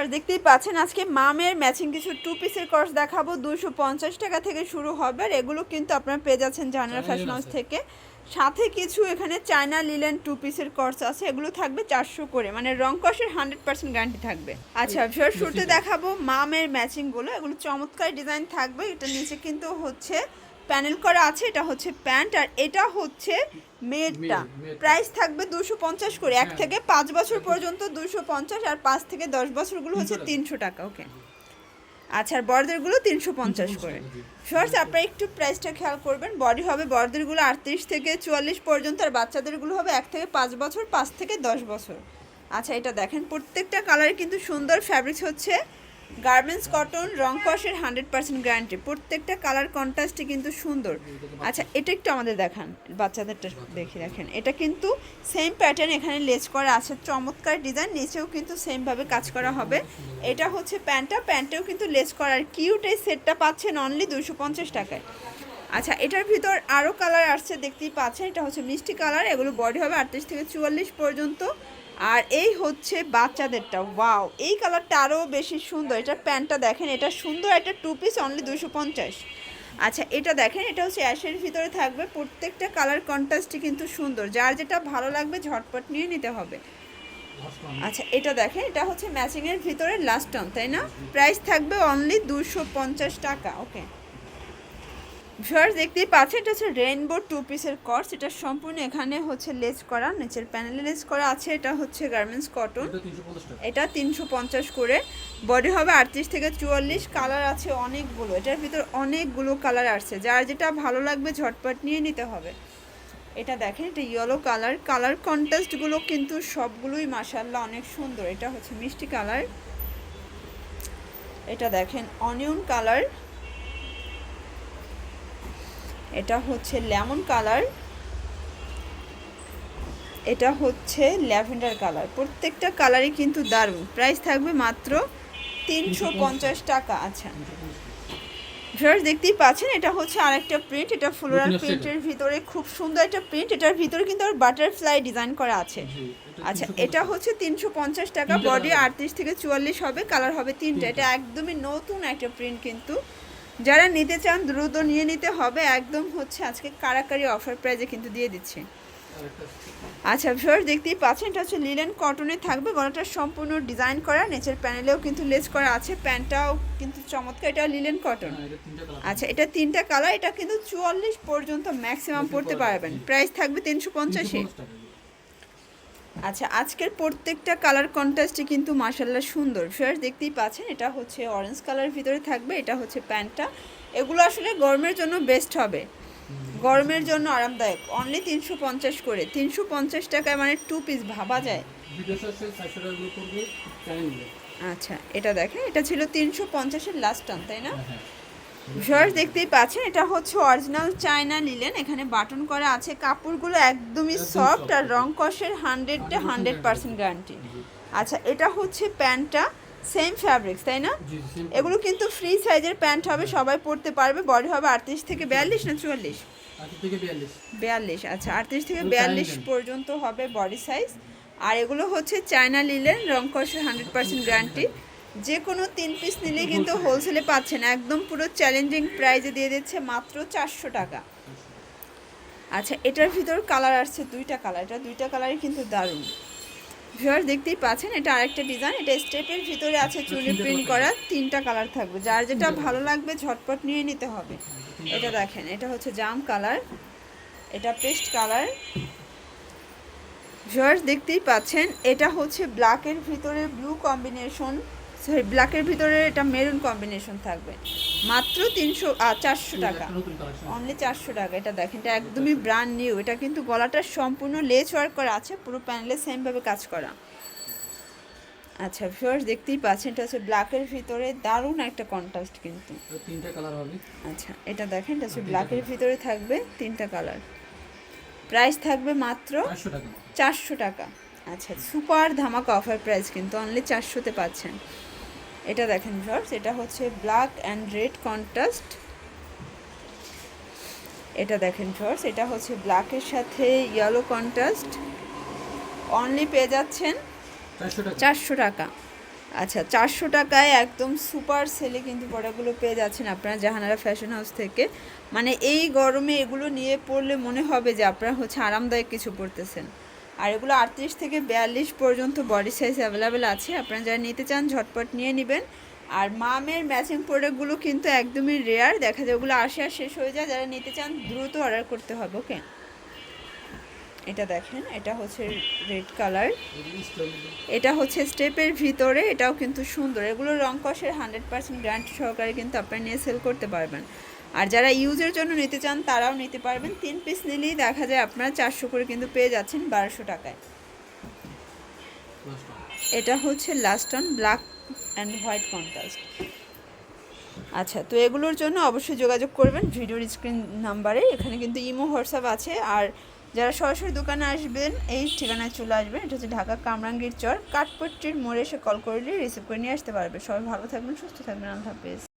Viewer দেখতেই পাচ্ছেন আজকে মামের ম্যাচিং কিছু টু পিসের কোর্স দেখাবো। দুশো পঞ্চাশ টাকা থেকে শুরু হবে আর এগুলো কিন্তু আপনারা পেয়ে যাচ্ছেন জানার ফ্যাশন হাউস থেকে। সাথে কিছু এখানে চায়না লিলেন টু পিসের কোর্স আছে। এগুলো থাকবে চারশো করে। মানে রং কষের হান্ড্রেড পার্সেন্ট গ্যারান্টি থাকবে। আচ্ছা ভিউয়ার শুরুতে দেখাবো মামের ম্যাচিংগুলো এগুলো চমৎকার ডিজাইন থাকবে। এটা নিচে কিন্তু হচ্ছে প্যানেল করা আছে এটা হচ্ছে প্যান্ট আর এটা হচ্ছে মেয়েরটা। মেয়ের। প্রাইস থাকবে দুশো পঞ্চাশ করে। এক থেকে পাঁচ বছর পর্যন্ত দুশো পঞ্চাশ আর পাঁচ থেকে দশ বছরগুলো হচ্ছে তিনশো টাকা। ওকে আচ্ছা আর বড়দেরগুলো তিনশো পঞ্চাশ করে। শর্টস আপনারা একটু প্রাইসটা খেয়াল করবেন। বডি হবে বড়দেরগুলো আটত্রিশ থেকে চুয়াল্লিশ পর্যন্ত আর বাচ্চাদেরগুলো হবে এক থেকে পাঁচ বছর পাঁচ থেকে দশ বছর। আচ্ছা এটা দেখেন প্রত্যেকটা কালারে কিন্তু সুন্দর ফ্যাব্রিক্স হচ্ছে গার্মেন্টস কটন, রং কষের হান্ড্রেড পার্সেন্ট গ্যারান্টি। প্রত্যেকটা কালার কন্ট্রাস্টই কিন্তু সুন্দর। আচ্ছা এটা একটু আমাদের দেখান, বাচ্চাদেরটা দেখে রাখেন। এটা কিন্তু সেম প্যাটার্ন এখানে লেস করা আছে। চমৎকার ডিজাইন নিচেও কিন্তু সেমভাবে কাজ করা হবে। এটা হচ্ছে প্যান্টটা। প্যান্টেও কিন্তু লেস করার কিউট এই সেটটা পাচ্ছেন অনলি দুশো পঞ্চাশ টাকায়। আচ্ছা এটার ভিতর আরও কালার আসছে, দেখতেই পাচ্ছেন, এটা হচ্ছে মিষ্টি কালার এগুলো বডি হবে আটত্রিশ থেকে চুয়াল্লিশ পর্যন্ত। আর এই হচ্ছে বাচ্চাদেরটা ওয়াও এই কালারটা আরও বেশি সুন্দর, এটা প্যান্টটা দেখেন, এটা সুন্দর একটা টু পিস অনলি দুশো পঞ্চাশ। আচ্ছা এটা দেখেন, এটা হচ্ছে অ্যাশের ভিতরে থাকবে, প্রত্যেকটা কালার কন্ট্রাস্টই কিন্তু সুন্দর, যার যেটা ভালো লাগবে ঝটপট নিয়ে নিতে হবে। আচ্ছা এটা দেখেন, এটা হচ্ছে ম্যাচিংয়ের ভিতরে লাস্ট অন তাই না? প্রাইস থাকবে অনলি দুশো পঞ্চাশ টাকা ওকে ভিউয়ার্স দেখতেই পাচ্ছেন এটা হচ্ছে রেইনবো টু পিসের কর্স। এটা সম্পূর্ণ এখানে হচ্ছে লেস করা নিচের প্যানেলে লেস করা আছে। এটা হচ্ছে গার্মেন্টস কটন। এটা তিনশো পঞ্চাশ এটা তিনশো পঞ্চাশ করে। বডি হবে আটত্রিশ থেকে চুয়াল্লিশ। কালার আছে অনেকগুলো। এটার ভিতর অনেকগুলো কালার আসছে। যার যেটা ভালো লাগবে ঝটপট নিয়ে নিতে হবে। এটা দেখেন এটা ইয়েলো কালার। কালার কন্ট্রাস্টগুলো কিন্তু সবগুলোই মাসাল্লাহ অনেক সুন্দর। এটা হচ্ছে মিষ্টি কালার। এটা দেখেন অনিয়ন কালার। এটা হচ্ছে লেমন কালার। এটা হচ্ছে ল্যাভেন্ডার কালার। প্রত্যেকটা কালারই কিন্তু দারুণ। প্রাইস থাকবে মাত্র তিনশো পঞ্চাশ টাকা আচ্ছা। ভিউয়ার্স দেখতেই পাচ্ছেন এটা হচ্ছে আরেকটা প্রিন্ট এটা ফ্লোরাল প্রিন্টের ভিতরে খুব সুন্দর একটা প্রিন্ট এটার ভিতরে কিন্তু আর বাটারফ্লাই ডিজাইন করা আছে। আচ্ছা এটা হচ্ছে তিনশো পঞ্চাশ টাকা। বডি আটত্রিশ থেকে চুয়াল্লিশ হবে কালার হবে তিনটা। এটা একদমই নতুন একটা প্রিন্ট কিন্তু। যারা নিতে চান দ্রুত নিয়ে নিতে হবে। একদম হচ্ছে আজকে কারাকারি অফার প্রাইজে কিন্তু দিয়ে দিচ্ছে। আচ্ছা ভিউয়ার্স দেখতেই পাচ্ছেন এটা হচ্ছে লিলেন কটনে থাকবে। গলাটা সম্পূর্ণ ডিজাইন করা। নিচের প্যানেলেও কিন্তু লেস করা আছে। প্যান্টটাও কিন্তু চমৎকার। এটা লিলেন কটন হ্যাঁ, কালার আচ্ছা এটা তিনটা কালার এটা কিন্তু চুয়াল্লিশ পর্যন্ত ম্যাক্সিমাম পড়তে পারবেন। প্রাইস থাকবে তিনশো পঞ্চাশে। আচ্ছা আজকের প্রত্যেকটা কালার কন্ট্রাস্টই কিন্তু মার্শাল্লাহ সুন্দর। ফেয়ার দেখতেই পাচ্ছেন এটা হচ্ছে অরেঞ্জ কালারের ভিতরে থাকবে এটা হচ্ছে প্যান্টটা। এগুলো আসলে গরমের জন্য বেস্ট হবে। গরমের জন্য আরামদায়ক। অনলি তিনশো পঞ্চাশ করে। তিনশো পঞ্চাশ টাকায় মানে টু পিস ভাবা যায়। আচ্ছা এটা দেখেন এটা ছিল তিনশো পঞ্চাশের লাস্ট টান তাই না? হ্যাঁ হ্যাঁ। ভিউয়ার্স দেখতেই পাচ্ছেন এটা হচ্ছে অরিজিনাল চায়না নিলেন এখানে বাটন করা আছে। কাপড়গুলো একদমই একদম সফট আর রং কষের হান্ড্রেডটা হান্ড্রেড পার্সেন্ট গ্যারান্টি আচ্ছা এটা হচ্ছে প্যান্টটা। সেম ফ্যাব্রিক্স তাই না? এগুলো কিন্তু ফ্রি সাইজের প্যান্ট হবে সবাই পরতে পারবে। বডি হবে আটত্রিশ থেকে বিয়াল্লিশ না চুয়াল্লিশ? বিয়াল্লিশ। আচ্ছা আটত্রিশ থেকে বিয়াল্লিশ পর্যন্ত হবে বডি সাইজ আর এগুলো হচ্ছে চায়না লিলেন রং কষের হান্ড্রেড পার্সেন্ট গ্যারান্টি যে কোনো তিন পিস নিলে কিন্তু হোলসেলে পাচ্ছেন। একদম পুরো চ্যালেঞ্জিং প্রাইজে দিয়ে দিচ্ছে মাত্র চারশো টাকা। আচ্ছা এটার ভিতর কালার আসছে দুইটা কালার এটা দুইটা কালারই কিন্তু দারুণ। ভিউয়ার দেখতেই পাচ্ছেন এটা আরেকটা ডিজাইন এটা স্টেপের ভিতরে আছে চুলি প্রিন্ট করা তিনটা কালার থাকবে। যার যেটা ভালো লাগবে ঝটপট নিয়ে নিতে হবে। এটা দেখেন এটা হচ্ছে জাম কালার এটা পেস্ট কালার ভিউয়ার্স দেখতেই পাচ্ছেন এটা হচ্ছে ব্ল্যাকের ভিতরে ব্লু কম্বিনেশন সরি ব্ল্যাকের ভিতরে এটা মেরুন কম্বিনেশন থাকবে। মাত্র তিনশো চারশো টাকা। অনলি চারশো টাকা এটা দেখেন এটা একদমই ব্র্যান্ড নিউ এটা কিন্তু গলাটা সম্পূর্ণ লেস ওয়ার্ক করা আছে পুরো প্যানেলে সেমভাবে কাজ করা। আচ্ছা ভিউয়ার্স দেখতেই পাচ্ছেন এটা হচ্ছে ব্ল্যাকের ভিতরে দারুণ একটা কন্ট্রাস্ট কিন্তু। তিনটা কালার হবে। আচ্ছা এটা দেখেন এটা হচ্ছে ব্ল্যাকের ভিতরে থাকবে তিনটা কালার প্রাইস থাকবে মাত্র চারশো টাকা। চারশো টাকা। আচ্ছা সুপার ধামাকা অফার প্রাইস কিন্তু অনলি চারশোতে পাচ্ছেন। এটা দেখেন ভিউয়ার্স এটা হচ্ছে ব্ল্যাক অ্যান্ড রেড কন্ট্রাস্ট এটা দেখেন ভিউয়ার্স এটা হচ্ছে ব্ল্যাকের সাথে ইয়েলো কন্ট্রাস্ট অনলি পেয়ে যাচ্ছেন চারশো টাকা। আচ্ছা চারশো টাকায় একদম সুপার সেলে কিন্তু প্রোডাক্টগুলো পেয়ে যাচ্ছেন আপনারা জাহানারা ফ্যাশন হাউস থেকে। মানে এই গরমে এগুলো নিয়ে পড়লে মনে হবে যে আপনারা হচ্ছে আরামদায়ক কিছু পড়তেছেন আর এগুলো আটত্রিশ থেকে বিয়াল্লিশ পর্যন্ত বডি সাইজ অ্যাভেলেবেল আছে। আপনারা যারা নিতে চান, ঝটপট নিয়ে নেবেন। আর মামের ম্যাচিং প্রোডাক্টগুলো কিন্তু একদমই রেয়ার দেখা যায় ওগুলো আসে আর শেষ হয়ে যায়। যারা নিতে চান, দ্রুত অর্ডার করতে হবে ওকে এটা দেখেন, এটা হচ্ছে রেড কালার এটা হচ্ছে স্টেপের ভিতরে, এটাও কিন্তু সুন্দর। এগুলো রং কষের হান্ড্রেড পার্সেন্ট গ্যারান্টি সহকারে কিন্তু আপনারা নিয়ে সেল করতে পারবেন। আর যারা ইউজের জন্য নিতে চান, তারাও নিতে পারবেন। তিন পিস নিলেই দেখা যায় আপনারা চারশো করে কিন্তু পেয়ে যাচ্ছেন বারোশো টাকায়। এটা হচ্ছে last on black and white contrast আচ্ছা তো এগুলোর জন্য অবশ্যই যোগাযোগ করবেন ভিডিওর স্ক্রিন নাম্বারে এখানে কিন্তু ইমো, হোয়াটসঅ্যাপ আছে। আর যারা সরাসরি দোকানে আসবেন, এই ঠিকানায় চলে আসবেন। এটা হচ্ছে ঢাকা কামরাঙ্গীর চর। কাঠপট্টির মোড়ে এসে কল করলে রিসিভ করে নিয়ে আসতে পারবে। সবাই ভালো থাকবেন, সুস্থ থাকবেন। আল্লাহ হাফেজ।